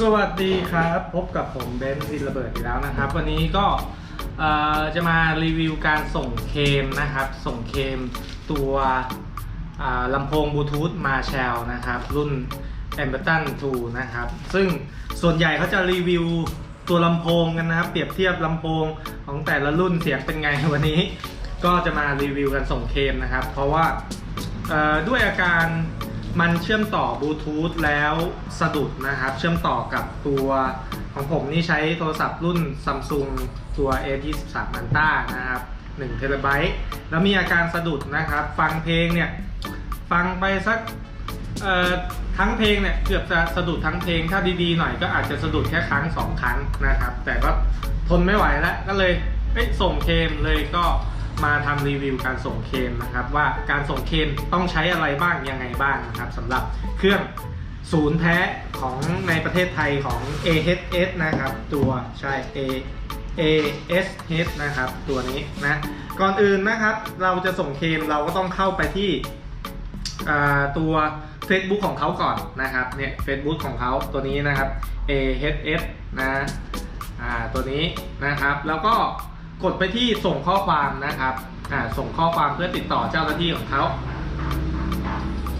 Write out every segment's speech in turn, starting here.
สวัสดีครับ พบกับผมเบนซ์ดินระเบิดอีกแล้วนะครับ วันนี้ก็จะมารีวิวการส่งเคมนะครับ ส่งเคมตัวลำโพงบลูทูธมาแชลนะครับ รุ่น a m b e r t o n 2 นะครับ ซึ่งส่วนใหญ่เขาจะรีวิวตัวลำโพงกันนะครับ เปรียบเทียบลำโพงของแต่ละรุ่นเสียงเป็นไงวันนี้ ก็จะมารีวิวกันส่งเคมนะครับ เพราะว่าด้วยอาการ มันเชื่อมต่อบลูทูธแล้วสะดุดนะครับ เชื่อมต่อกับตัวของผมนี่ใช้โทรศัพท์รุ่น Samsung ตัว A23 Ultra นะครับ1เทราไบต์แล้วมีอาการสะดุดนะครับ ฟังเพลงเนี่ย ฟังไปสักทั้งเพลงเนี่ย เกือบจะสะดุดทั้งเพลง ถ้าดีๆหน่อยก็อาจจะสะดุดแค่ครั้งสองครั้งนะครับ แต่ก็ทนไม่ไหวแล้ว ก็เลยเอ้ยส่งเคมเลยก็ มาทำรีวิวการส่งเคมนะครับ ว่าการส่งเคมต้องใช้อะไรบ้างยังไงบ้างนะครับสำหรับเครื่องศูนย์แท้ของในประเทศไทยของ AHS นะครับ ตัวใช่ A ASH นะครับ ตัวนี้นะ ก่อนอื่นนะครับ เราจะส่งเคมเราก็ต้องเข้าไปที่ตัว Facebook ของเขาก่อนนะครับเนี่ย Facebook ของเขาตัวนี้นะครับ AHS นะตัวนี้นะครับ แล้วก็ กดไปที่ส่งข้อความนะครับอ่าส่งข้อความเพื่อติดต่อเจ้าหน้าที่ของเขา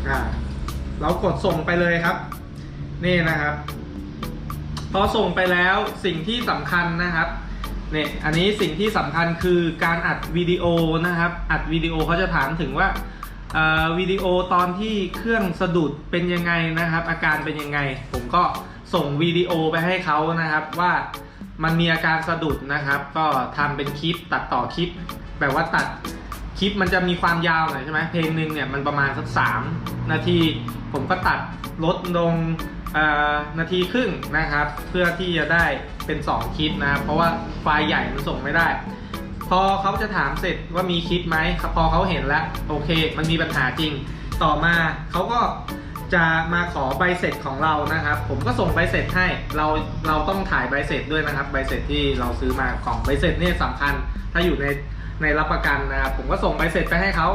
อ่าเรากดส่งไปเลยครับ นี่นะครับพอส่งไปแล้วสิ่งที่สำคัญนะครับเนี่ยอันนี้สิ่งที่สำคัญคือการอัดวิดีโอนะครับ อัดวิดีโอเขาจะถามถึงว่าวิดีโอตอนที่เครื่องสะดุดเป็นยังไงนะครับ อาการเป็นยังไง ผมก็ส่งวิดีโอไปให้เขานะครับว่า มันมีอาการสะดุดนะครับ ก็ทำเป็นคลิปตัดต่อคลิป แบบว่าตัดคลิปมันจะมีความยาวหน่อยใช่ไหมเพลงหนึ่งเนี่ยมันประมาณสักสามนาที ผมก็ตัดลดลงนาทีครึ่งนะครับ เพื่อที่จะได้เป็น 2 คลิปนะครับเพราะว่าไฟล์ใหญ่มันส่งไม่ได้ พอเขาจะถามเสร็จว่ามีคลิปไหมพอเขาเห็นแล้วโอเค มันมีปัญหาจริง ต่อมาเขาก็ จะมาขอใบเสร็จของเรานะครับ ผมก็ส่งใบเสร็จให้เราเราต้องถ่ายใบเสร็จด้วยนะครับ ใบเสร็จที่เราซื้อมากล่องใบเสร็จเนี่ยสำคัญ ถ้าอยู่ในในรับประกันนะครับผมก็ส่งใบเสร็จไปให้เขา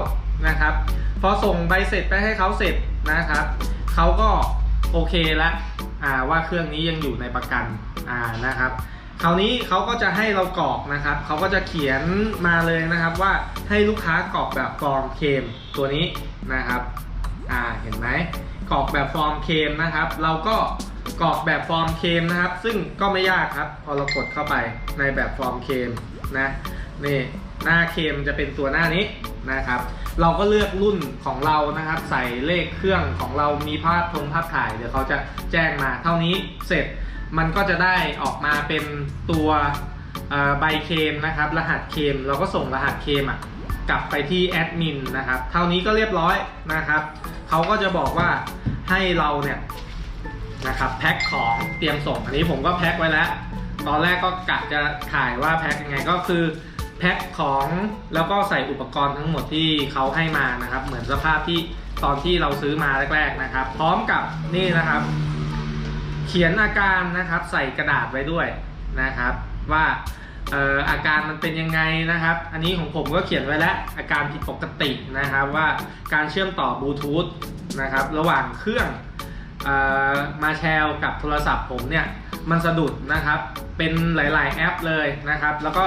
นะครับพอส่งใบเสร็จไปให้เขาเสร็จนะครับเขาก็โอเคล้วอ่าว่าเครื่องนี้ยังอยู่ในประกันอ่านะครับคราวนี้เขาก็จะให้เรากรอกนะครับเขาก็จะเขียนมาเลยนะครับว่าให้ลูกค้ากรอกแบบฟอร์มเคมตัวนี้นะครับ อ่าเห็นไหมกรอกแบบฟอร์มเคมนะครับ เราก็กรอกแบบฟอร์มเคมนะครับ ซึ่งก็ไม่ยากครับ พอเรากดเข้าไปในแบบฟอร์มเคมนะนี่หน้าเคมจะเป็นตัวหน้านี้นะครับ เราก็เลือกรุ่นของเรานะครับ ใส่เลขเครื่องของเรามีภาพทงภาพถ่ายเดี๋ยวเขาจะแจ้งมาเท่านี้เสร็จมันก็จะได้ออกมาเป็นตัวใบเคมนะครับ รหัสเคมเราก็ส่งรหัสเคมอะ กลับไปที่แอดมินนะครับเท่านี้ก็เรียบร้อยนะครับเขาก็จะบอกว่าให้เราเนี่ยนะครับแพ็คของเตรียมส่งอันนี้ผมก็แพ็คไว้แล้ว ตอนแรกก็กะจะถ่ายว่าแพ็คยังไงก็คือแพ็คของแล้วก็ใส่อุปกรณ์ทั้งหมดที่เขาให้มานะครับ เหมือนสภาพที่ตอนที่เราซื้อมาแรก ๆนะครับ พร้อมกับนี่นะครับ เขียนอาการนะครับ ใส่กระดาษไว้ด้วยนะครับ ว่า อาการมันเป็นยังไงนะครับ อันนี้ของผมก็เขียนไว้แล้ว อาการผิดปกตินะครับว่าการเชื่อมต่อบลูทูธนะครับระหว่างเครื่องอมาแชลกับโทรศัพท์ผมเนี่ยมันสะดุดนะครับเป็นหลาย ๆ แอปเลยนะครับ แล้วก็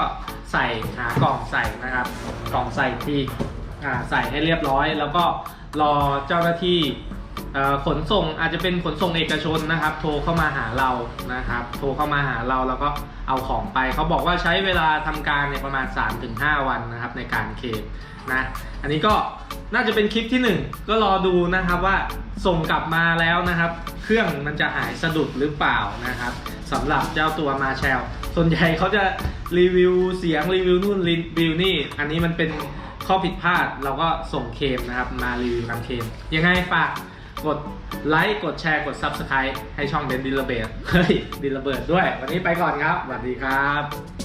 ใส่หากล่องใส่นะครับ กล่องใส่ที่ใส่ให้เรียบร้อย แล้วก็รอเจ้าหน้าที่ ขนส่งอาจจะเป็นขนส่งเอกชนนะครับ โทรเข้ามาหาเรานะครับ โทรเข้ามาหาเราแล้วก็เอาของไปเขาบอกว่าใช้เวลาทำการเนี่ยประมาณ 3-5 วันนะครับในการเคลมนะอันนี้ก็น่าจะเป็นคลิปที่ 1 ก็รอดูนะครับว่าส่งกลับมาแล้วนะครับ เครื่องมันจะหายสะดุดหรือเปล่านะครับสำหรับเจ้าตัวมาแชลส่วนใหญ่เขาจะรีวิวเสียงรีวิวนู่นรีวิวนี่ อันนี้มันเป็นข้อผิดพลาดเราก็ส่งเคมนะครับมารีวิวการเคมยังไงฝาก กดไลค์กดแชร์กด Subscribe ให้ช่องเบนดิลเบิร์ดเฮ้ยดิลเบิร์ดด้วย วันนี้ไปก่อนครับสวัสดีครับ